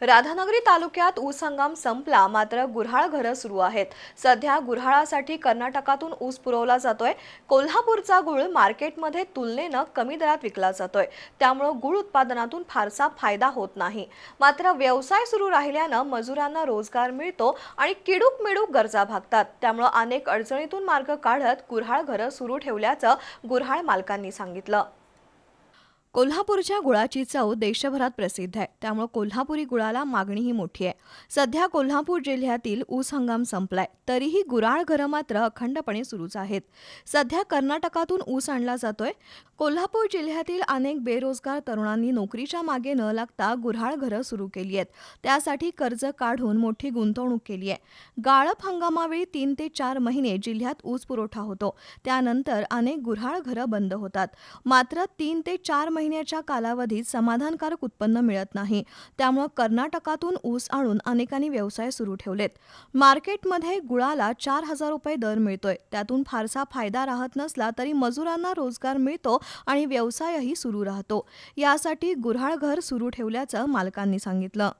राधानगरी तालुक्यात ऊस हंगाम संपला मात्र गुऱ्हाळ घरं सुरू आहेत. सध्या गुऱ्हाळासाठी कर्नाटकातून ऊस पुरवला जातोय. कोल्हापूरचा गुळ मार्केटमध्ये तुलनेनं कमी दरात विकला जातोय. त्यामुळं गुळ उत्पादनातून फारसा फायदा होत नाही. मात्र व्यवसाय सुरू राहिल्यानं मजुरांना रोजगार मिळतो आणि किडूक मिडूक गरजा भागतात. त्यामुळं अनेक अडचणीतून मार्ग काढत गुऱ्हाळ घरं सुरू ठेवल्याचं गुऱ्हाळ मालकांनी सांगितलं. कोल्हापूरच्या गुळाची चव देशभरात प्रसिद्ध आहे. त्यामुळे कोल्हापुरी गुळाला मागणीही मोठी आहे. सध्या कोल्हापूर जिल्ह्यातील ऊस हंगाम संपलाय. तरीही गुराळ घरं मात्र अखंडपणे सुरूच आहेत. सध्या कर्नाटकातून ऊस आणला जातोय. कोल्हापूर जिल्ह्यातील अनेक बेरोजगार तरुणांनी नोकरीच्या मागे न लागता गुऱ्हाळ घरं सुरू केली आहेत. त्यासाठी कर्ज काढून मोठी गुंतवणूक केली आहे. गाळप हंगामावेळी तीन ते चार महिने जिल्ह्यात ऊस पुरवठा होतो. त्यानंतर अनेक गुऱ्हाळ घरं बंद होतात. मात्र तीन ते चार महिन्याच्या कालावधीत समाधानकारक उत्पन्न मिळत नाही. त्यामुळे कर्नाटकातून ऊस आणून अनेकांनी व्यवसाय सुरू ठेवलेत. मार्केटमध्ये गुळाला चार हजार रुपये दर मिळतोय. त्यातून फारसा फायदा राहत नसला तरी मजुरांना रोजगार मिळतो आणि व्यवसायही सुरू राहतो. यासाठी गुऱ्हाळ घर सुरू ठेवल्याचं मालकांनी सांगितलं.